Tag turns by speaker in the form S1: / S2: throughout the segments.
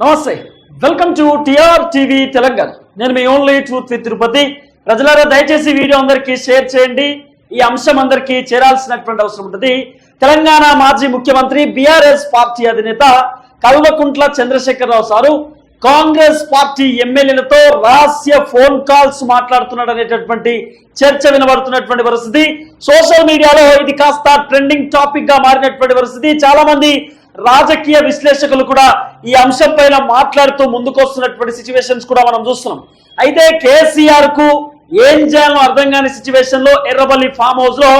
S1: నమస్తే welcome to TR TV Telangana. నేను మీ ఓన్లీ ట్రూత్ విత్ తిరుపతి. ప్రజలారా దయచేసి వీడియో అందరికీ షేర్ చేయండి. ఈ అంశం అందరికీ చేరాల్సినటువంటి అవసరం ఉంటుంది తెలంగాణ మాజీ ముఖ్యమంత్రి బీఆర్ఎస్ పార్టీ అధినేత Kalvakuntla Chandrashekar Rao sir Congress party ఎమ్మెల్యేలతో రహస్య ఫోన్ కాల్స్ మాట్లాడుతున్నాడు అనేటటువంటి చర్చ వినబడుతున్నటువంటి పరిస్థితి. సోషల్ మీడియాలో ఇది కాస్త ట్రెండింగ్ టాపిక్గా మారినటువంటి పరిస్థితి. చాలా మంది రాజకీయ విశ్లేషకులు కూడా ఈ అంశం పైన మాట్లాడుతూ ముందుకొస్తున్నటువంటి సిచ్యువేషన్స్ కూడా మనం చూస్తున్నాం. అయితే కేసీఆర్కు ఏం చేయాలో అర్థం కాని సిచ్యువేషన్లో ఎర్రబల్లి ఫామ్ హౌస్లో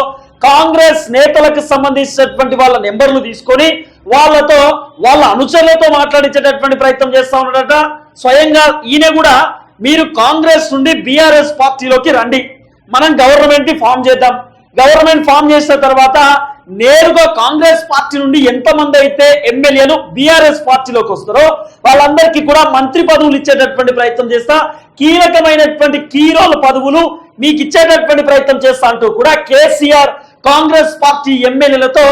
S1: కాంగ్రెస్ నేతలకు సంబంధించినటువంటి వాళ్ళ నెంబర్లు తీసుకొని వాళ్ళతో వాళ్ళ అనుచరులతో మాట్లాడించేటటువంటి ప్రయత్నం చేస్తా ఉన్నాడట. స్వయంగా ఈయన కూడా మీరు కాంగ్రెస్ నుండి బీఆర్ఎస్ పార్టీలోకి రండి. మనం గవర్నమెంట్ని ఫామ్ చేద్దాం. గవర్నమెంట్ ఫామ్ చేసిన తర్వాత నేరుగా కాంగ్రెస్ పార్టీ నుండి ఎంతమంది అయితే ఎమ్మెల్యేలు బీఆర్ఎస్ పార్టీలోకి వస్తారో వాళ్ళందరికీ కూడా మంత్రి పదవులు ఇచ్చేటటువంటి ప్రయత్నం చేస్తా కీలకమైనటువంటి కీరోల పదవులు మీకు ఇచ్చేటటువంటి ప్రయత్నం చేస్తా అంటూ కూడా కేసీఆర్ కాంగ్రెస్ పార్టీ ఎమ్మెల్యేలతో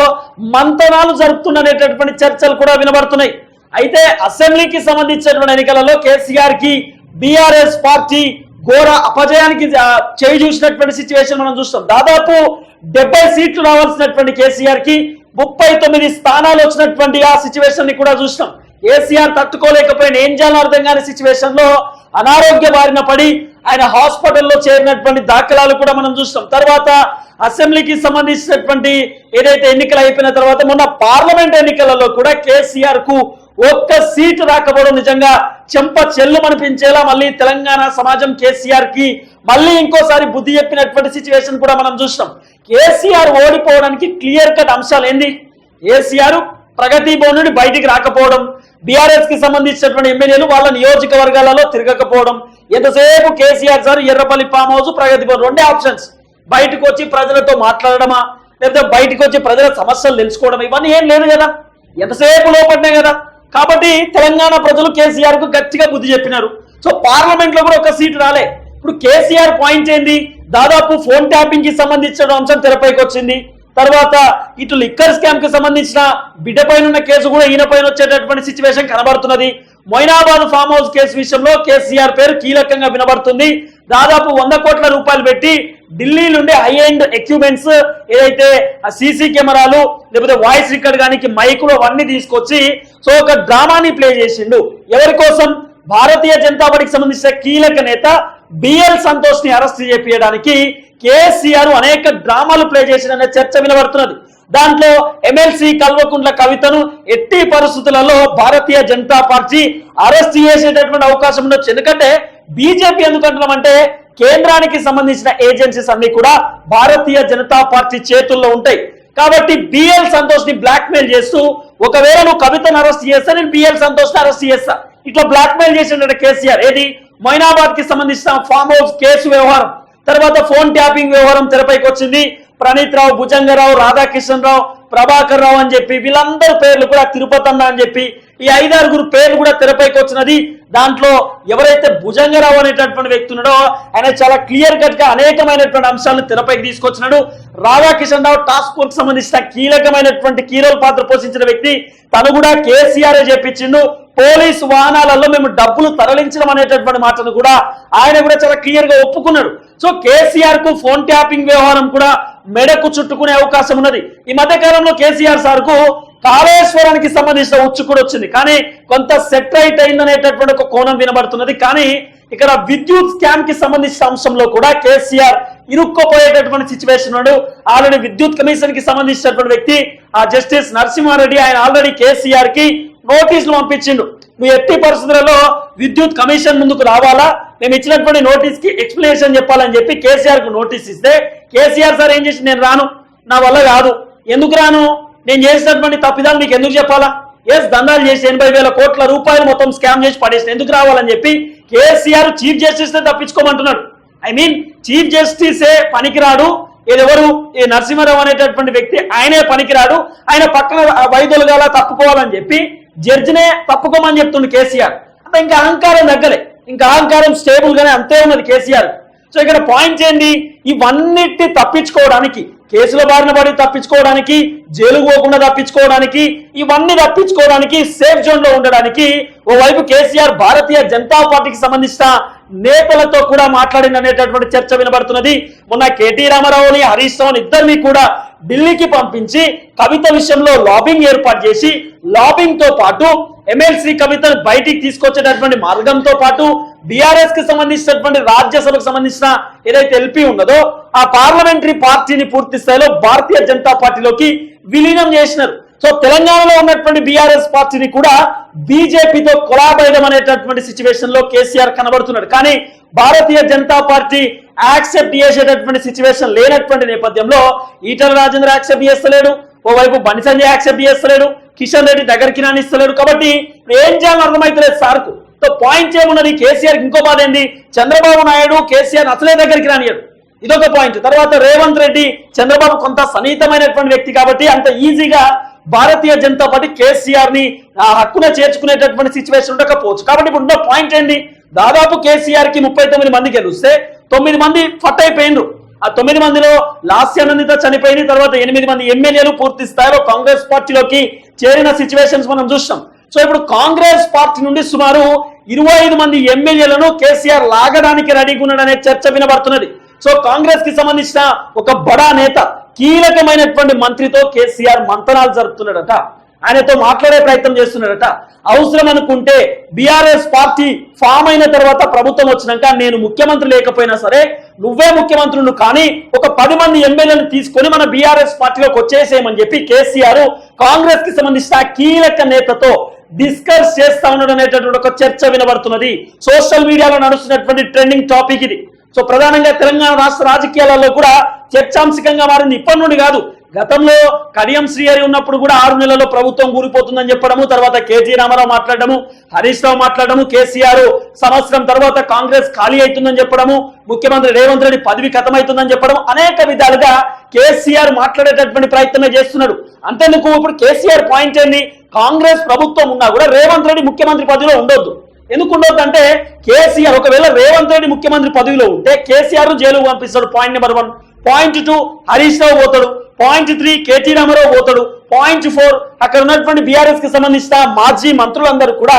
S1: మంతనాలు జరుపుతున్నటువంటి చర్చలు కూడా వినబడుతున్నాయి. అయితే అసెంబ్లీకి సంబంధించినటువంటి ఎన్నికలలో కేసీఆర్కి బీఆర్ఎస్ పార్టీ ఘోర అపజయానికి చేయి చూసినటువంటి సిచ్యువేషన్ మనం చూస్తాం. దాదాపు డెబ్బై సీట్లు రావాల్సినటువంటి కేసీఆర్కి ముప్పై తొమ్మిది స్థానాలు వచ్చినటువంటి ఆ సిచ్యువేషన్ని కూడా చూసినాం. కేసీఆర్ తట్టుకోలేకపోయిన ఏం చేయాలో అర్థం కాని సిచ్యువేషన్లో అనారోగ్య బారిన పడి ఆయన హాస్పిటల్లో చేరినటువంటి దాఖలాలు కూడా మనం చూస్తాం తర్వాత అసెంబ్లీకి సంబంధించినటువంటి ఏదైతే ఎన్నికలు అయిపోయిన తర్వాత మొన్న పార్లమెంట్ ఎన్నికలలో కూడా కేసీఆర్కు ఒక్క సీటు రాకపోవడం నిజంగా చెంప చెల్లు అనిపించేలా మళ్ళీ తెలంగాణ సమాజం కేసీఆర్కి మళ్ళీ ఇంకోసారి బుద్ధి చెప్పినటువంటి సిచ్యువేషన్ కూడా మనం చూసినాం. కేసీఆర్ ఓడిపోవడానికి క్లియర్ కట్ అంశాలు ఏంది? కేసీఆర్ ప్రగతి భవన్ నుండి బయటికి రాకపోవడం బీఆర్ఎస్కి సంబంధించినటువంటి ఎమ్మెల్యేలు వాళ్ళ నియోజకవర్గాలలో తిరగకపోవడం. ఎంతసేపు KCR sir Errapalli farm house Pragathi Bhavan రెండే ఆప్షన్స్ బయటకు వచ్చి ప్రజలతో మాట్లాడడమా? లేకపోతే బయటకు వచ్చి ప్రజల సమస్యలు తెలుసుకోవడం ఇవన్నీ ఏం లేదు కదా. ఎంతసేపు లోపడినాయి కదా. కాబట్టి తెలంగాణ ప్రజలు కేసీఆర్కు గట్టిగా బుద్ధి చెప్పినారు. సో పార్లమెంట్లో కూడా ఒక సీటు రాలే. ఇప్పుడు కేసీఆర్ పాయింట్ ఏంది? దాదాపు ఫోన్ ట్యాపింగ్కి సంబంధించిన అంశం తెరపైకి వచ్చింది. తర్వాత ఇటు లిక్కర్ స్కామ్కి సంబంధించిన బిడ్డ పైన ఉన్న కేసు కూడా ఈయన పైన వచ్చేటటువంటి సిచ్యువేషన్ కనబడుతున్నది. మొయినాబాద్ ఫామ్ హౌస్ కేసు విషయంలో కేసీఆర్ పేరు కీలకంగా వినబడుతుంది. దాదాపు వంద కోట్ల రూపాయలు పెట్టి ఢిల్లీ నుండి హై ఎండ్ ఎక్విప్మెంట్స్ ఏదైతే సీసీ కెమెరాలు లేకపోతే వాయిస్ రికార్డ్ కానీ మైకులు అవన్నీ తీసుకొచ్చి సో ఒక డ్రామాని ప్లే చేసిండు. ఎవరి కోసం? భారతీయ జనతా పార్టీకి సంబంధించిన కీలక నేత బిఎల్ సంతోష్ని అరెస్ట్ చేపించడానికి కేసీఆర్ అనేక డ్రామాలు ప్లే చేసిన చర్చ వినబడుతున్నది. దాంట్లో ఎమ్మెల్సీ కల్వకుంట్ల కవితను ఎట్టి పరిస్థితులలో భారతీయ జనతా పార్టీ అరెస్ట్ చేసేటటువంటి అవకాశం ఉండొచ్చు. ఎందుకంటే బీజేపీ ఎందుకంటున్నామంటే కేంద్రానికి సంబంధించిన ఏజెన్సీస్ అన్ని కూడా భారతీయ జనతా పార్టీ చేతుల్లో ఉంటాయి. కాబట్టి బిఎల్ సంతోష్ని బ్లాక్ మెయిల్ చేస్తూ ఒకవేళ నువ్వు కవితను అరెస్ట్ చేస్తా నేను బిఎల్ సంతోష్ని అరెస్ట్ చేస్తా. ఇట్లా బ్లాక్ మెయిల్ చేసిండే కేసీఆర్. ఏది? మైనాబాద్కి సంబంధించిన ఫామ్ హౌస్ కేసు వ్యవహారం తర్వాత ఫోన్ ట్యాపింగ్ వ్యవహారం తెరపైకి వచ్చింది. ప్రణీత్ రావు భుజంగరావు రాధాకిషన్ రావు ప్రభాకర్ రావు అని చెప్పి వీళ్ళందరి పేర్లు కూడా తిరుపతి అన్న అని చెప్పి ఈ ఐదారుగురు పేర్లు కూడా తెరపైకి వచ్చినది. దాంట్లో ఎవరైతే భుజంగరావు అనేటటువంటి వ్యక్తి ఉన్నాడో ఆయన చాలా క్లియర్ కట్గా అనేకమైనటువంటి అంశాలను తెరపైకి తీసుకొచ్చినాడు. రాధాకిషన్ రావు టాస్క్ ఫోర్స్ సంబంధించిన కీలకమైనటువంటి కీరోల పాత్ర పోషించిన వ్యక్తి. తను కూడా కేసీఆర్ చెప్పించిండు పోలీస్ వాహనాలలో మేము డబ్బులు తరలించడం అనేటటువంటి మాటను కూడా ఆయన కూడా చాలా క్లియర్గా ఒప్పుకున్నాడు. సో కేసీఆర్కు ఫోన్ ట్యాపింగ్ వ్యవహారం కూడా మెడకు చుట్టుకునే అవకాశం ఉన్నది. ఈ మధ్య కాలంలో కేసీఆర్ సార్కు కాళేశ్వరానికి సంబంధించిన ఉచ్చు కూడా వచ్చింది. కానీ కొంత సెటరైట్ అయిందనేటటువంటి ఒక కోణం వినబడుతున్నది. కానీ ఇక్కడ విద్యుత్ స్కామ్కి సంబంధించిన అంశంలో కూడా కేసీఆర్ ఇరుక్కుపోయేటటువంటి సిచ్యువేషన్ ఉన్నాడు. ఆల్రెడీ విద్యుత్ కమిషన్కి సంబంధించినటువంటి వ్యక్తి ఆ జస్టిస్ నరసింహారెడ్డి ఆయన ఆల్రెడీ కేసీఆర్కి నోటీసులు పంపించిండు. నువ్వు ఎట్టి పరిస్థితులలో విద్యుత్ కమిషన్ ముందుకు రావాలా? మేము ఇచ్చినటువంటి నోటీస్కి ఎక్స్ప్లెనేషన్ చెప్పాలని చెప్పి కేసీఆర్కు నోటీస్ ఇస్తే కేసీఆర్ సార్ ఏం చేసి నేను రాను. నా వల్ల కాదు. ఎందుకు రాను? నేను చేసినటువంటి తప్పిదాలు మీకు ఎందుకు చెప్పాలా? ఎస్ దందాలు చేసి ఎనభై వేల కోట్ల రూపాయలు మొత్తం స్కామ్ చేసి పడేసిన ఎందుకు రావాలని చెప్పి కేసీఆర్ చీఫ్ జస్టిస్నే తప్పించుకోమంటున్నాడు. ఐ మీన్ చీఫ్ జస్టిసే పనికిరాడు. ఎవరు ఈ నరసింహారావు అనేటటువంటి వ్యక్తి ఆయనే పనికిరాడు. ఆయన పక్కన వైద్యులుగా తప్పుకోవాలని చెప్పి జడ్జినే తప్పుకోమని చెప్తుంది కేసీఆర్. అంటే ఇంకా అహంకారం తగ్గలే. ఇంకా అహంకారం స్టేబుల్ గానే అంతే ఉన్నది కేసీఆర్. సో ఇక్కడ పాయింట్ చేయండి ఇవన్నిటిని తప్పించుకోవడానికి కేసుల బారిన పడి తప్పించుకోవడానికి జైలు పోకుండా తప్పించుకోవడానికి ఇవన్నీ తప్పించుకోవడానికి సేఫ్ జోన్లో ఉండడానికి ఓవైపు కేసీఆర్ భారతీయ జనతా పార్టీకి సంబంధించిన నేతలతో కూడా మాట్లాడింది అనేటటువంటి చర్చ వినబడుతున్నది. మొన్న కేటీ రామారావుని హరీష్ రావుని ఇద్దరిని కూడా ఢిల్లీకి పంపించి కవిత విషయంలో లాబింగ్ ఏర్పాటు చేసి లాబింగ్తో పాటు ఎమ్మెల్సీ కవితను బయటికి తీసుకొచ్చేటటువంటి మార్గంతో పాటు బీఆర్ఎస్కి సంబంధించినటువంటి రాజ్యసభకు సంబంధించిన ఏదైతే ఎల్పీ ఉన్నదో ఆ పార్లమెంటరీ పార్టీని పూర్తి స్థాయిలో భారతీయ జనతా పార్టీలోకి విలీనం చేసినారు. సో తెలంగాణలో ఉన్నటువంటి బీఆర్ఎస్ పార్టీని కూడా బీజేపీతో కొలాబైడం అనేటటువంటి సిచ్యువేషన్లో కేసీఆర్ కనబడుతున్నాడు. కానీ భారతీయ జనతా పార్టీ యాక్సెప్ట్ చేసేటటువంటి సిచ్యువేషన్ లేనటువంటి నేపథ్యంలో ఈటల రాజేంద్ర యాక్సెప్ట్ చేస్తలేడు. ఓవైపు బండి సంజయ్ యాక్సెప్ట్ చేస్తలేడు. కిషన్ రెడ్డి దగ్గరికి రానిస్తలేడు కాబట్టి ఏం చేయాలని అర్థమైతలేదు సార్కు పాయింట్ ఏమున్నది కేసీఆర్ ఇంకో బాధ ఏంది? చంద్రబాబు నాయుడు కేసీఆర్ అసలే దగ్గరికి రానియడు. ఇదొక పాయింట్ తర్వాత రేవంత్ రెడ్డి చంద్రబాబు కొంత సన్నిహితమైనటువంటి వ్యక్తి కాబట్టి అంత ఈజీగా భారతీయ జనతా పార్టీ కేసీఆర్ని ఆ హక్కున చేర్చుకునేటటువంటి సిచ్యువేషన్ ఉండకపోవచ్చు. కాబట్టి ఇప్పుడు ఉన్న పాయింట్ ఏంది? దాదాపు కేసీఆర్కి ముప్పై తొమ్మిది మంది గెలిస్తే తొమ్మిది మంది ఫట్ అయిపోయినరు ఆ తొమ్మిది మందిలో లాస్యానందిత చనిపోయిన తర్వాత ఎనిమిది మంది ఎమ్మెల్యేలు పూర్తి స్థాయిలో కాంగ్రెస్ పార్టీలోకి చేరిన సిచ్యువేషన్స్ మనం చూస్తాం సో ఇప్పుడు కాంగ్రెస్ పార్టీ నుండి సుమారు ఇరవై ఐదు మంది ఎమ్మెల్యేలను కేసీఆర్ లాగడానికి రెడీగా ఉన్నాడనే చర్చ వినబడుతున్నది. సో కాంగ్రెస్కి సంబంధించిన ఒక బడా నేత కీలకమైనటువంటి మంత్రితో కేసీఆర్ మంతనాలు జరుపుతున్నాడట. ఆయనతో మాట్లాడే ప్రయత్నం చేస్తున్నాడట అవసరం అనుకుంటే బీఆర్ఎస్ పార్టీ ఫామ్ అయిన తర్వాత ప్రభుత్వం వచ్చినాక నేను ముఖ్యమంత్రి లేకపోయినా సరే నువ్వే ముఖ్యమంత్రులు కానీ ఒక పది మంది ఎమ్మెల్యేలను తీసుకొని మన బీఆర్ఎస్ పార్టీలోకి వచ్చేసేయమని చెప్పి కేసీఆర్ కాంగ్రెస్కి సంబంధించిన కీలక నేతతో డిస్కస్ చేస్తా ఉండడం అనేటటువంటి ఒక చర్చ వినబడుతున్నది. సోషల్ మీడియాలో నడుస్తున్నటువంటి ట్రెండింగ్ టాపిక్ ఇది. సో ప్రధానంగా తెలంగాణ రాష్ట్ర రాజకీయాలలో కూడా చర్చాంశకంగా మారింది. ఇప్పటి నుండి కాదు గతంలో కడియం శ్రీహరి ఉన్నప్పుడు కూడా ఆరు నెలల్లో ప్రభుత్వం కూలిపోతుందని చెప్పడము తర్వాత కేజీ రామారావు మాట్లాడము హరీష్ రావు మాట్లాడము కేసీఆర్ సంవత్సరం తర్వాత కాంగ్రెస్ ఖాళీ అవుతుందని చెప్పడము ముఖ్యమంత్రి రేవంత్ రెడ్డి పదవి కథమవుతుందని చెప్పడం అనేక విధాలుగా కేసీఆర్ మాట్లాడేటటువంటి ప్రయత్నమే చేస్తున్నాడు. అంతేందుకు ఇప్పుడు కేసీఆర్ పాయింట్ ఏంది? కాంగ్రెస్ ప్రభుత్వం ఉన్నా కూడా రేవంత్ రెడ్డి ముఖ్యమంత్రి పదవిలో ఉండొద్దు. ఎందుకు ఉండొద్దు అంటే కేసీఆర్ ఒకవేళ రేవంత్ రెడ్డి ముఖ్యమంత్రి పదవిలో ఉంటే కేసీఆర్ జైలు పంపిస్తాడు. Point number one. Point two Harish Rao పోతాడు. పాయింట్ త్రీ కేటీ రామారావు పోతాడు. పాయింట్ ఫోర్ అక్కడ ఉన్నటువంటి బీఆర్ఎస్కి సంబంధించిన మాజీ మంత్రులందరూ కూడా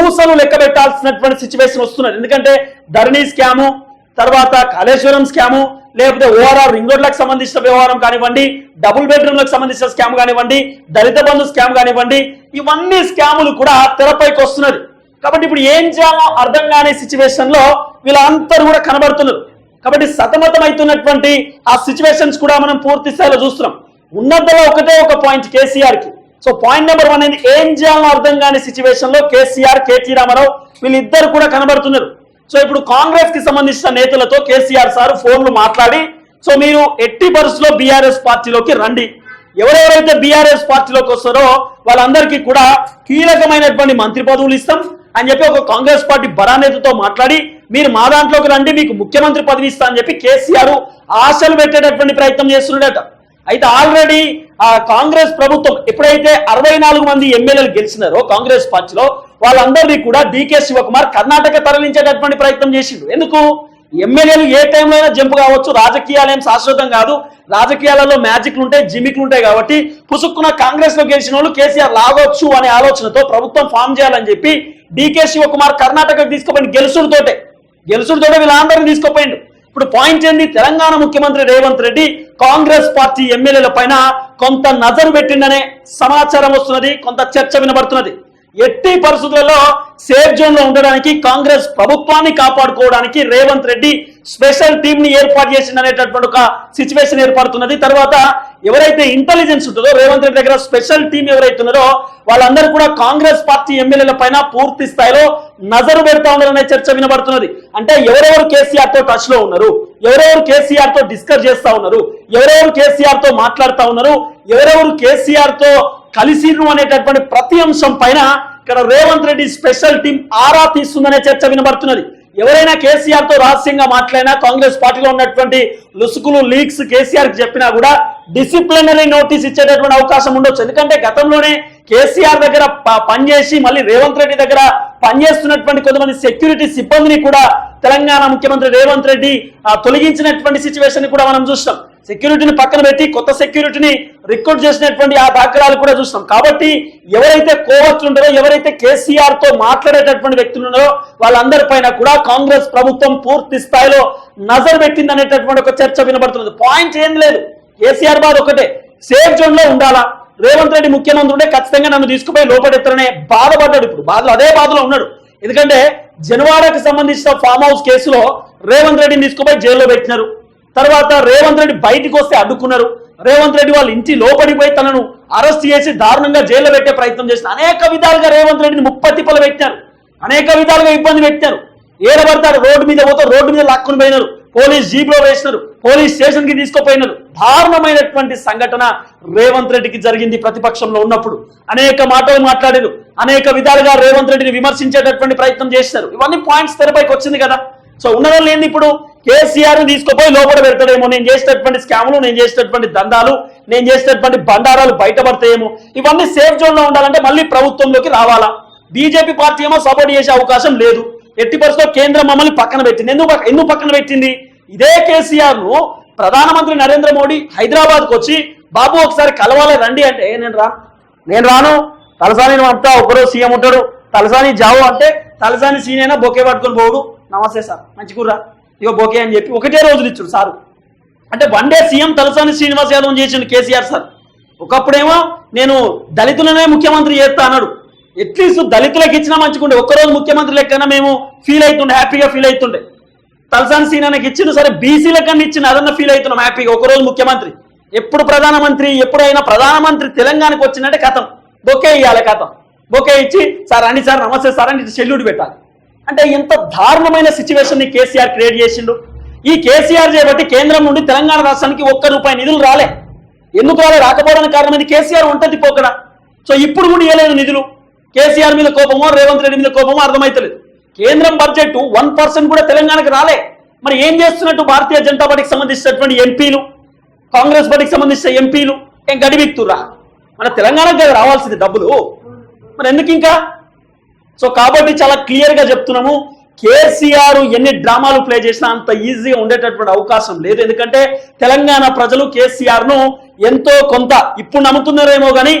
S1: ఊసలు లెక్క పెట్టాల్సినటువంటి సిచ్యువేషన్ వస్తున్నది. ఎందుకంటే ధరణి స్కాము తర్వాత కాళేశ్వరం స్కాము లేకపోతే ఓఆర్ఆర్ రింగ్ రోడ్లకు సంబంధించిన వ్యవహారం కానివ్వండి డబుల్ బెడ్రూమ్లకు సంబంధించిన స్కామ్ కానివ్వండి దళిత బంధు స్కామ్ కానివ్వండి ఇవన్నీ స్కాములు కూడా తెరపైకి వస్తున్నది. కాబట్టి ఇప్పుడు ఏం చేయాలో అర్థం కాని సిచ్యువేషన్లో వీళ్ళందరూ కూడా కనబడుతున్నారు. కాబట్టి సతమతం అవుతున్నటువంటి ఆ సిచ్యువేషన్స్ కూడా మనం పూర్తి స్థాయిలో చూస్తున్నాం. ఉన్నంతలో ఒకటే ఒక పాయింట్ కేసీఆర్కి. సో పాయింట్ నెంబర్ వన్ అనేది ఏం చేయాలో అర్థం కాని సిచ్యువేషన్లో కేసీఆర్ కేటీ రామారావు వీళ్ళిద్దరు కూడా కనబడుతున్నారు. సో ఇప్పుడు కాంగ్రెస్కి సంబంధించిన నేతలతో కేసీఆర్ సార్ ఫోన్లు మాట్లాడి సో మీరు ఎట్టి పరిస్థితుల్లో బీఆర్ఎస్ పార్టీలోకి రండి. ఎవరెవరైతే బీఆర్ఎస్ పార్టీలోకి వస్తారో వాళ్ళందరికీ కూడా కీలకమైనటువంటి మంత్రి పదవులు ఇస్తాం అని చెప్పి ఒక కాంగ్రెస్ పార్టీ బరానేతతో మాట్లాడి మీరు మా దాంట్లోకి రండి మీకు ముఖ్యమంత్రి పదవి ఇస్తా అని చెప్పి కేసీఆర్ ఆశలు పెట్టేటటువంటి ప్రయత్నం చేస్తున్నాడట. అయితే ఆల్రెడీ ఆ కాంగ్రెస్ ప్రభుత్వం ఎప్పుడైతే అరవై నాలుగు మంది ఎమ్మెల్యేలు గెలిచినారో కాంగ్రెస్ పార్టీలో వాళ్ళందరినీ కూడా డీకే శివకుమార్ కర్ణాటక తరలించేటటువంటి ప్రయత్నం చేసిండు. ఎందుకు? ఎమ్మెల్యేలు ఏ టైంలో అయినా జంపు కావచ్చు. రాజకీయాలు ఏం శాశ్వతం కాదు. రాజకీయాలలో మ్యాజిక్లు ఉంటాయి జిమిక్లు ఉంటాయి కాబట్టి పుసుక్కున్న కాంగ్రెస్లో గెలిచిన వాళ్ళు కేసీఆర్ లాగొచ్చు అనే ఆలోచనతో ప్రభుత్వం ఫామ్ చేయాలని చెప్పి డీకే శివకుమార్ కర్ణాటకకు తీసుకుపోయిన గెలుసుడితోటే గెలుసుడితోటే వీళ్ళందరినీ తీసుకుపోయిండు. ఇప్పుడు పాయింట్ ఏంది? తెలంగాణ ముఖ్యమంత్రి రేవంత్ రెడ్డి కాంగ్రెస్ పార్టీ ఎమ్మెల్యేల పైన కొంత నజరు పెట్టిండనే సమాచారం వస్తున్నది కొంత చర్చ వినబడుతున్నది. ఎట్టి పరిస్థితులలో సేఫ్ జోన్లో ఉండడానికి కాంగ్రెస్ ప్రభుత్వాన్ని కాపాడుకోవడానికి రేవంత్ రెడ్డి స్పెషల్ టీం ని ఏర్పాటు చేసింది అనేటటువంటి ఒక సిచ్యువేషన్ ఏర్పడుతున్నది. తర్వాత ఎవరైతే ఇంటెలిజెన్స్ ఉంటుందో రేవంత్ రెడ్డి దగ్గర స్పెషల్ టీం ఎవరైతే ఉన్నారో వాళ్ళందరూ కూడా కాంగ్రెస్ పార్టీ ఎమ్మెల్యేల పైన పూర్తి స్థాయిలో నజరు పెడతా ఉన్నారనే చర్చ వినబడుతున్నది. అంటే ఎవరెవరు కేసీఆర్తో టచ్లో ఉన్నారు? ఎవరెవరు కేసీఆర్తో డిస్కస్ చేస్తా ఉన్నారు? ఎవరెవరు కేసీఆర్తో మాట్లాడుతా ఉన్నారు? ఎవరెవరు కేసీఆర్తో కలిసిరు అనేటటువంటి ప్రతి అంశం పైన ఇక్కడ రేవంత్ రెడ్డి స్పెషల్ టీం ఆరా తీస్తుందనే చర్చ వినబడుతున్నది. ఎవరైనా కేసీఆర్తో రహస్యంగా మాట్లాడినా కాంగ్రెస్ పార్టీలో ఉన్నటువంటి లుసుకులు లీక్స్ కేసీఆర్కి చెప్పినా కూడా డిసిప్లినరీ నోటీస్ ఇచ్చేటటువంటి అవకాశం ఉండొచ్చు. ఎందుకంటే గతంలోనే కేసీఆర్ దగ్గర ప- పనిచేసి మళ్ళీ రేవంత్ రెడ్డి దగ్గర పనిచేస్తున్నటువంటి కొంతమంది సెక్యూరిటీ సిబ్బందిని కూడా తెలంగాణ ముఖ్యమంత్రి రేవంత్ రెడ్డి తొలగించినటువంటి సిచ్యువేషన్ కూడా మనం చూస్తాం సెక్యూరిటీని పక్కన పెట్టి కొత్త సెక్యూరిటీని రిక్రూట్ చేసినటువంటి ఆ దాఖలాలు కూడా చూస్తాం. కాబట్టి ఎవరైతే కోవట్లు ఉండదో ఎవరైతే కేసీఆర్తో మాట్లాడేటటువంటి వ్యక్తులు ఉన్నారో వాళ్ళందరిపైన కూడా కాంగ్రెస్ ప్రభుత్వం పూర్తి స్థాయిలో నజర్ పెట్టింది అనేటటువంటి ఒక చర్చ వినబడుతున్నది. పాయింట్ ఏం లేదు. కేసీఆర్ బాధ ఒకటే సేఫ్ జోన్లో ఉండాలా? రేవంత్ రెడ్డి ముఖ్యమంత్రి ఉంటే ఖచ్చితంగా నన్ను తీసుకుపోయి లోపడెత్తరనే బాధపడ్డాడు ఇప్పుడు. బాధలో అదే బాధలో ఉన్నాడు. ఎందుకంటే జనవాడకు సంబంధించిన ఫామ్ హౌస్ కేసులో రేవంత్ రెడ్డిని తీసుకుపోయి జైల్లో పెట్టినారు. తర్వాత రేవంత్ రెడ్డి బయటికి వస్తే అడ్డుకున్నారు. రేవంత్ రెడ్డి వాళ్ళ ఇంటి లోపడిపోయి తనను అరెస్ట్ చేసి దారుణంగా జైల్లో పెట్టే ప్రయత్నం చేసిన అనేక విధాలుగా రేవంత్ రెడ్డిని ముప్పతిప్పలు పెట్టారు అనేక విధాలుగా ఇబ్బంది పెట్టారు ఏడబడతారు రోడ్డు మీద పోతే రోడ్డు మీద లాక్కుని పోయినారు. పోలీస్ జీప్లో వేసినారు పోలీస్ స్టేషన్కి తీసుకుపోయినారు. దారుణమైనటువంటి సంఘటన రేవంత్ రెడ్డికి జరిగింది ప్రతిపక్షంలో ఉన్నప్పుడు. అనేక మాటలు మాట్లాడారు. అనేక విధాలుగా రేవంత్ రెడ్డిని విమర్శించేటటువంటి ప్రయత్నం చేశారు ఇవన్నీ పాయింట్స్ తెరపైకి వచ్చింది కదా. సో ఉన్నదాన్ని ఏంది ఇప్పుడు? కేసీఆర్ తీసుకుపోయి లోపల పెడతాడేమో. నేను చేసేటటువంటి స్కాములు నేను చేసేటటువంటి దందాలు నేను చేసేటటువంటి బండారాలు బయటపడతాయేమో. ఇవన్నీ సేఫ్ జోన్లో ఉండాలంటే మళ్ళీ ప్రభుత్వంలోకి రావాలా? బీజేపీ పార్టీ ఏమో సపోర్ట్ చేసే అవకాశం లేదు. ఎట్టి పరిస్థితిలో కేంద్రం మమ్మల్ని పక్కన పెట్టింది. ఎందుకు ఎందుకు పక్కన పెట్టింది? ఇదే కేసీఆర్ను ప్రధానమంత్రి నరేంద్ర మోడీ హైదరాబాద్కు వచ్చి బాబు ఒకసారి కలవాలి రండి అంటే నేను రా నేను రాను. తలసాని అంతా ఒకరోజు సీఎం ఉంటాడు. తలసాని జావు అంటే తలసాని సీన్ అయినా బొకే పట్టుకొని పోడు నమస్తే సార్. మంచి కూర్రా ఇగో బొకే అని చెప్పి ఒకటే రోజులు ఇచ్చుడు సారు. అంటే one day CM Talasani Srinivas Yadav చేసిండు కేసీఆర్ సార్. ఒకప్పుడేమో నేను దళితులనే ముఖ్యమంత్రి చేస్తా అన్నాడు. అట్లీస్ట్ దళితులకు ఇచ్చినా మంచిగుండే. ఒక్కరోజు ముఖ్యమంత్రి లెక్కన మేము ఫీల్ అవుతుండే హ్యాపీగా ఫీల్ అవుతుండే తలసాని సీనానికి ఇచ్చిండు సరే బీసీల కన్నా ఇచ్చిన అదన్నా ఫీల్ అవుతున్నాం హ్యాపీగా. ఒకరోజు ముఖ్యమంత్రి. ఎప్పుడు ప్రధానమంత్రి ఎప్పుడైనా ప్రధానమంత్రి తెలంగాణకు వచ్చినట్టే కథం. బొకే ఇవ్వాలి కథం. బొకే ఇచ్చి సార్ అండి సార్ నమస్తే సార్ అని సెల్యూట్ పెట్టాలి. అంటే ఎంత దారుణమైన సిచ్యువేషన్ని కేసీఆర్ క్రియేట్ చేసిండు. ఈ కేసీఆర్ చేయబట్టి కేంద్రం నుండి తెలంగాణ రాష్ట్రానికి ఒక్క రూపాయి నిధులు రాలే. ఎందుకు రాలే? రాకపోవడానికి కారణం ఇది కేసీఆర్ ఉంటది పోకడ. సో ఇప్పుడు కూడా ఇవ్వలేదు నిధులు. కేసీఆర్ మీద కోపమో రేవంత్ రెడ్డి మీద కోపమో అర్థమైతలేదు. కేంద్రం బడ్జెట్ వన్ పర్సెంట్ కూడా తెలంగాణకు రాలే. మరి ఏం చేస్తున్నట్టు భారతీయ జనతా పార్టీకి సంబంధించినటువంటి ఎంపీలు కాంగ్రెస్ పార్టీకి సంబంధించిన ఎంపీలు ఏం గడిబిక్తురా మన తెలంగాణకు రావాల్సింది డబ్బులు. మరి ఎందుకు ఇంకా సో కాబట్టి చాలా క్లియర్గా చెప్తున్నాము కేసీఆర్ ఎన్ని డ్రామాలు ప్లే చేసినా అంత ఈజీగా ఉండేటటువంటి అవకాశం లేదు. ఎందుకంటే తెలంగాణ ప్రజలు కేసీఆర్ను ఎంతో కొంత ఇప్పుడు నమ్ముతున్నారేమో కానీ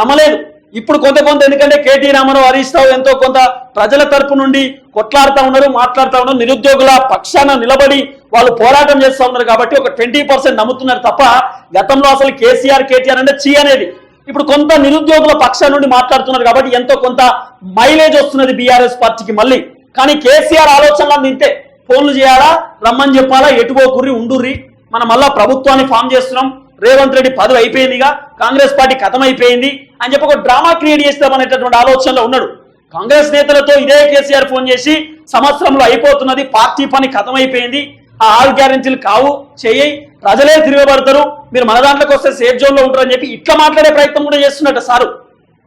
S1: నమ్మలేదు. ఇప్పుడు కొంత కొంత ఎందుకంటే కేటీ రామారావు హరీష్ రావు ఎంతో కొంత ప్రజల తరపు నుండి కొట్లాడుతూ ఉన్నారు మాట్లాడుతూ ఉన్నారు నిరుద్యోగుల పక్షాన నిలబడి వాళ్ళు పోరాటం చేస్తూ ఉన్నారు కాబట్టి ఒక ట్వంటీ పర్సెంట్ నమ్ముతున్నారు తప్ప గతంలో అసలు కేసీఆర్ కేటీఆర్ అంటే చీ అనేది ఇప్పుడు కొంత నిరుద్యోగుల పక్షాల నుండి మాట్లాడుతున్నారు కాబట్టి ఎంతో కొంత మైలేజ్ వస్తున్నది బీఆర్ఎస్ పార్టీకి మళ్ళీ. కానీ కేసీఆర్ ఆలోచనలు నింతే ఫోన్లు చేయాలా రమ్మని చెప్పాలా ఎటువో కుర్రి ఉండుర్రి. మనం మళ్ళా ప్రభుత్వాన్ని ఫామ్ చేస్తున్నాం. రేవంత్ రెడ్డి పదవి అయిపోయిందిగా కాంగ్రెస్ పార్టీ కథం అయిపోయింది అని చెప్పి ఒక డ్రామా క్రియేట్ చేస్తామనేటటువంటి ఆలోచనలో ఉన్నాడు. కాంగ్రెస్ నేతలతో ఇదే కేసీఆర్ ఫోన్ చేసి సంవత్సరంలో అయిపోతున్నది పార్టీ పని కథం అయిపోయింది ఆ ఆరు గ్యారెంటీలు కావు చేయి. ప్రజలే తిరగబడతారు. మీరు మన దాంట్లోకి వస్తే సేఫ్ జోన్లో ఉంటారు ఉంటారని చెప్పి ఇట్లా మాట్లాడే ప్రయత్నం కూడా చేస్తున్నట్టు సారు.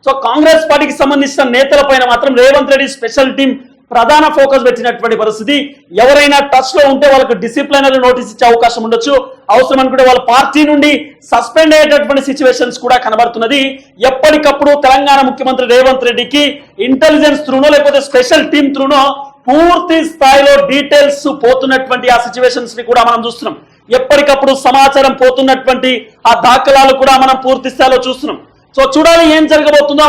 S1: సో కాంగ్రెస్ పార్టీకి సంబంధించిన నేతల పైన మాత్రం రేవంత్ రెడ్డి స్పెషల్ టీం ప్రధాన ఫోకస్ పెట్టినటువంటి పరిస్థితి. ఎవరైనా టచ్లో ఉంటే వాళ్ళకు డిసిప్లినరీ నోటీస్ ఇచ్చే అవకాశం ఉండొచ్చు. అవసరం అనుకుంటే వాళ్ళ పార్టీ నుండి సస్పెండ్ అయ్యేటటువంటి సిచ్యువేషన్స్ కూడా కనబడుతున్నది. ఎప్పటికప్పుడు తెలంగాణ ముఖ్యమంత్రి రేవంత్ రెడ్డికి ఇంటెలిజెన్స్ త్రూనో లేకపోతే స్పెషల్ టీం త్రూనో పూర్తి స్థాయిలో డీటెయిల్స్ పోతున్నటువంటి ఆ సిచ్యువేషన్స్ని కూడా మనం చూస్తున్నాం. ఎప్పటికప్పుడు సమాచారం పోతున్నటువంటి ఆ దాఖలాలు కూడా మనం పూర్తి స్థాయిలో చూస్తున్నాం. సో చూడాలి ఏం జరగబోతుందో